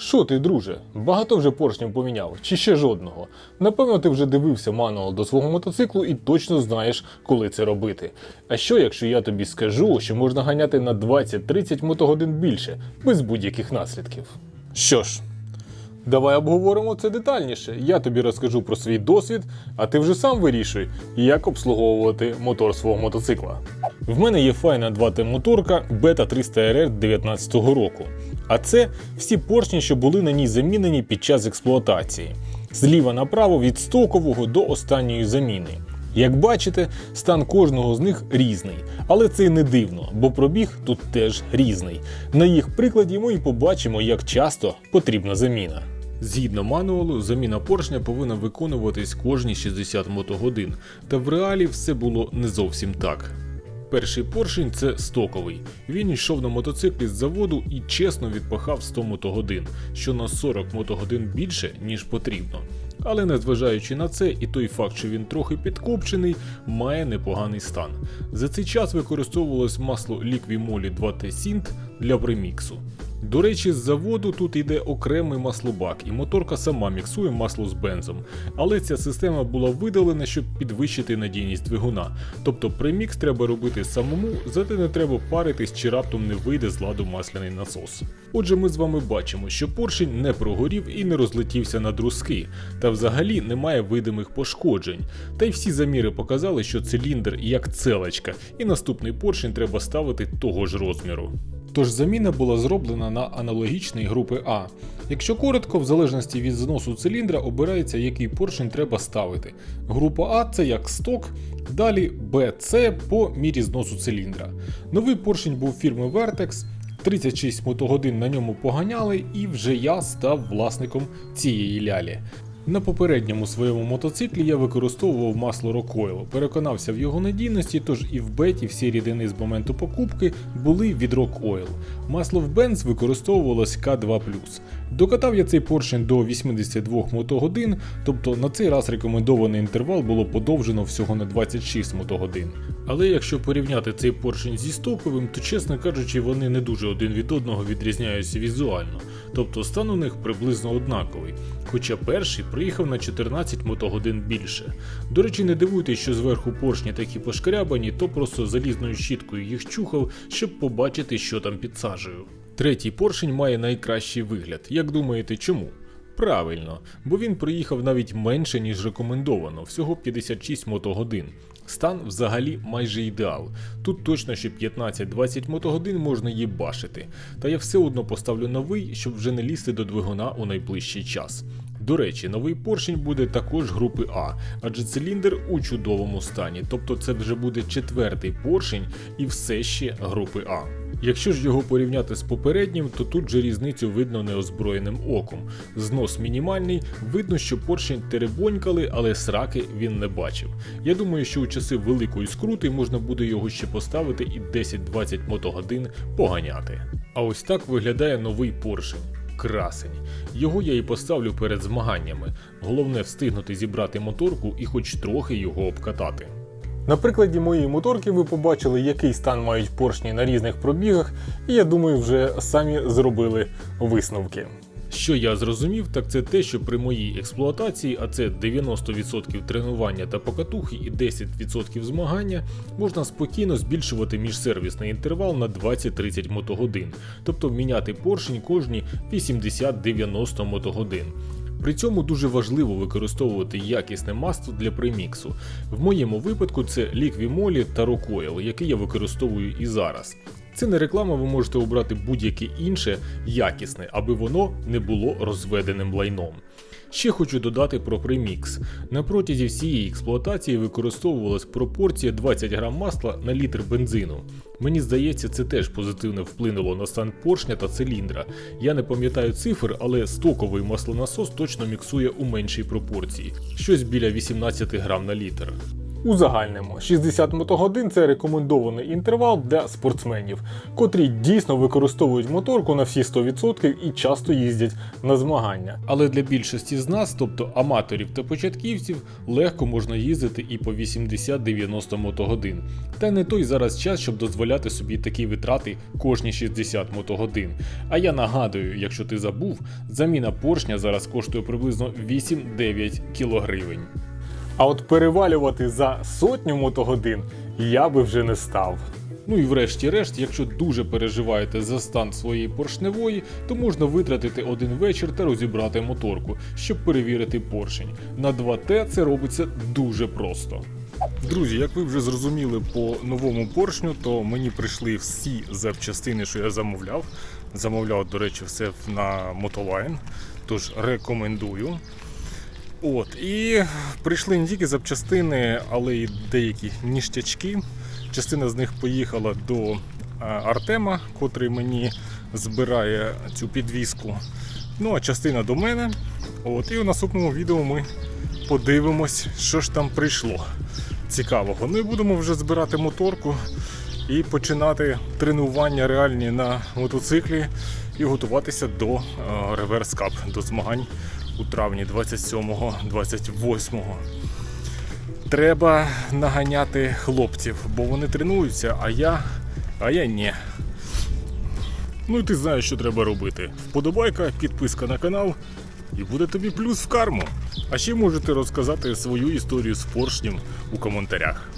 Що ти, друже? Багато вже поршнів поміняв, чи ще жодного? Напевно, ти вже дивився мануал до свого мотоциклу і точно знаєш, коли це робити. А що, якщо я тобі скажу, що можна ганяти на 20-30 мотогодин більше, без будь-яких наслідків? Що ж, давай обговоримо це детальніше. Я тобі розкажу про свій досвід, а ти вже сам вирішуй, як обслуговувати мотор свого мотоцикла. В мене є файна 2Т моторка Beta 300 RR 2019 року. А це всі поршні, що були на ній замінені під час експлуатації. Зліва направо від стокового до останньої заміни. Як бачите, стан кожного з них різний, але це не дивно, бо пробіг тут теж різний. На їх прикладі ми і побачимо, як часто потрібна заміна. Згідно мануалу, заміна поршня повинна виконуватись кожні 60 мотогодин, та в реалі все було не зовсім так. Перший поршень це стоковий. Він йшов на мотоциклі з заводу і чесно відпахав 100 мотогодин, що на 40 мотогодин більше, ніж потрібно. Але незважаючи на це, і той факт, що він трохи підкопчений, має непоганий стан. За цей час використовувалось масло Liqui-Moly 2T Sint для преміксу. До речі, з заводу тут йде окремий маслобак, і моторка сама міксує масло з бензом. Але ця система була видалена, щоб підвищити надійність двигуна. Тобто премікс треба робити самому, зате не треба паритись чи раптом не вийде з ладу масляний насос. Отже, ми з вами бачимо, що поршень не прогорів і не розлетівся на друзки, та взагалі немає видимих пошкоджень. Та й всі заміри показали, що циліндр як целочка, і наступний поршень треба ставити того ж розміру. Тож заміна була зроблена на аналогічний групи А. Якщо коротко, в залежності від зносу циліндра обирається, який поршень треба ставити. Група А це як сток, далі Б, С по мірі зносу циліндра. Новий поршень був фірми Vertex. 36 мотогодин на ньому поганяли, і вже я став власником цієї лялі. На попередньому своєму мотоциклі я використовував масло Rockoil, переконався в його надійності, тож і в беті всі рідини з моменту покупки були від Rockoil. Масло в бенз використовувалось К2. Докатав я цей поршень до 82 мотогодин, тобто на цей раз рекомендований інтервал було подовжено всього на 26 мотогодин. Але якщо порівняти цей поршень зі стоковим, то чесно кажучи, вони не дуже один від одного відрізняються візуально, тобто стан у них приблизно однаковий. Хоча перший приїхав на 14 мотогодин більше. До речі, не дивуйтесь, що зверху поршні такі пошкрябані, то просто залізною щіткою їх чухав, щоб побачити, що там підсажею. Третій поршень має найкращий вигляд. Як думаєте, чому? Правильно, бо він проїхав навіть менше, ніж рекомендовано, всього 56 мотогодин. Стан взагалі майже ідеал. Тут точно ще 15-20 мотогодин можна їбашити. Та я все одно поставлю новий, щоб вже не лізти до двигуна у найближчий час. До речі, новий поршень буде також групи А, адже циліндр у чудовому стані, тобто це вже буде четвертий поршень і все ще групи А. Якщо ж його порівняти з попереднім, то тут же різницю видно неозброєним оком. Знос мінімальний, видно, що поршень теребонькали, але сраки він не бачив. Я думаю, що у часи великої скрути можна буде його ще поставити і 10-20 мотогодин поганяти. А ось так виглядає новий поршень. Красень. Його я і поставлю перед змаганнями. Головне встигнути зібрати моторку і хоч трохи його обкатати. На прикладі моєї моторки ви побачили, який стан мають поршні на різних пробігах, і я думаю, вже самі зробили висновки. Що я зрозумів, так це те, що при моїй експлуатації, а це 90% тренування та покатухи і 10% змагання, можна спокійно збільшувати міжсервісний інтервал на 20-30 мотогодин, тобто міняти поршень кожні 80-90 мотогодин. При цьому дуже важливо використовувати якісне масло для преміксу. В моєму випадку це Liqui-Moly та Rockoil, який я використовую і зараз. Це не реклама, ви можете обрати будь-яке інше якісне, аби воно не було розведеним лайном. Ще хочу додати про премікс. На протязі всієї експлуатації використовувалась пропорція 20 грам масла на літр бензину. Мені здається, це теж позитивно вплинуло на стан поршня та циліндра. Я не пам'ятаю цифр, але стоковий маслонасос точно міксує у меншій пропорції, щось біля 18 грам на літр. Узагальнимо, 60 мотогодин це рекомендований інтервал для спортсменів, котрі дійсно використовують моторку на всі 100% і часто їздять на змагання. Але для більшості з нас, тобто аматорів та початківців, легко можна їздити і по 80-90 мотогодин. Та не той зараз час, щоб дозволяти собі такі витрати кожні 60 мотогодин. А я нагадую, якщо ти забув, заміна поршня зараз коштує приблизно 8-9 кілогривень. А от перевалювати за сотню мотогодин я би вже не став. Ну і врешті-решт, якщо дуже переживаєте за стан своєї поршневої, то можна витратити один вечір та розібрати моторку, щоб перевірити поршень. На 2Т це робиться дуже просто. Друзі, як ви вже зрозуміли по новому поршню, то мені прийшли всі запчастини, що я замовляв. Замовляв, до речі, все на Motoline, тож рекомендую. От, і прийшли не тільки запчастини, але й деякі ніштячки. Частина з них поїхала до Артема, котрий мені збирає цю підвіску. Ну, а частина до мене. От, і в наступному відео ми подивимось, що ж там прийшло цікавого. Ну і будемо вже збирати моторку і починати тренування реальні на мотоциклі і готуватися до е, реверс кап, до змагань у травні 27-28. Треба наганяти хлопців, бо вони тренуються, а я. а я ні. Ну і ти знаєш, що треба робити. Вподобайка, підписка на канал, і буде тобі плюс в карму. А ще можете розказати свою історію з поршнем у коментарях.